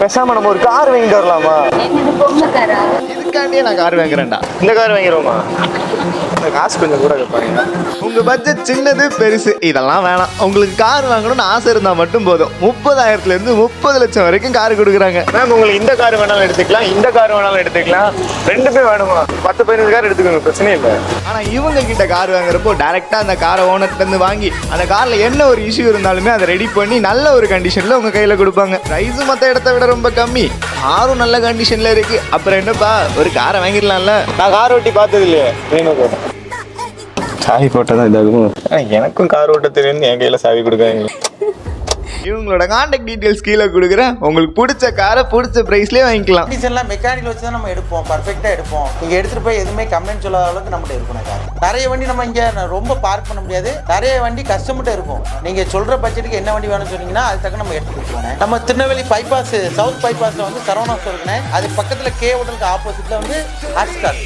பேசாம நம்ம ஒரு கார் வாங்கிட்டு வரலாமா? இதுக்காண்டியே நான் கார் வாங்குறேன்டா. இந்த கார் வாங்கிடுவோமா? காசு கொஞ்சம் கூட கேட்பாங்க. உங்க பட்ஜெட் சின்னது பெருசு இதெல்லாம் வேணாம். உங்களுக்கு கார் வாங்கணும்னு ஆசை இருந்தா மட்டும் போதும். முப்பதாயிரத்துல இருந்து முப்பது லட்சம் வரைக்கும் கார் கொடுக்குறாங்க. மேம் உங்களுக்கு இந்த கார் வேணாலும் எடுத்துக்கலாம் இந்த கார் வேணாலும் எடுத்துக்கலாம். ரெண்டுமே வேணுமா? பத்து பதினஞ்சு கார் எடுத்துக்கோங்க பிரச்சனை இல்லை. ஆனா இவங்க கிட்ட கார் வாங்குறப்போ டைரக்டா அந்த காரை ஓனர்ட்ட இருந்து வாங்கி அந்த கார்ல என்ன ஒரு இஷ்யூ இருந்தாலுமே அதை ரெடி பண்ணி நல்ல ஒரு கண்டிஷன்ல உங்க கையில கொடுப்பாங்க. பிரைஸும் மத்த இடத்த விட ரொம்ப கம்மி. காரும் நல்ல கண்டிஷன்ல இருக்கு. அப்புறம் என்னப்பா ஒரு காரை வாங்கிடலாம்ல? நான் கார் ஓட்டி பார்த்தது இல்லையே சாவி போட்டால் தான் இதாகும் எனக்கும் கார் ஓட்ட தெரியும்னு என் கையில் சாவி கொடுக்காங்க இவங்களோட கான்டாக்ட் டீடைல்ஸ் கீழே கொடுக்குறேன். உங்களுக்கு பிடிச்ச காரை பிடிச்ச ப்ரைஸ்லேயே வாங்கிக்கலாம். கண்டிஷன்லாம் மெக்கானிக்கல் வச்சு தான் நம்ம எடுப்போம். பர்ஃபெக்டாக எடுப்போம். நீங்கள் எடுத்துகிட்டு போய் எதுவுமே கம்ப்ளைண்ட் சொல்லாத அளவுக்கு நம்மகிட்ட இருக்கணும் கார் நிறைய வண்டி நம்ம இங்கே ரொம்ப பார்க் பண்ண முடியாது. நிறைய வண்டி கஸ்டமர்கிட்ட இருக்கும். நீங்கள் சொல்கிற பட்ஜெட்டுக்கு என்ன வண்டி வேணும்னு சொன்னீங்கன்னா அது தக்க நம்ம எடுத்து கொடுப்போம் நம்ம திருநெல்வேலி பைபாஸ் சவுத் பைபாஸில் வந்து சரவணா ஸ்டோர் இருக்குண்ணே. அது பக்கத்தில் கே ஹோட்டலுக்கு ஆப்போசிட்டில் வந்து ஹாட்ஸ்டார்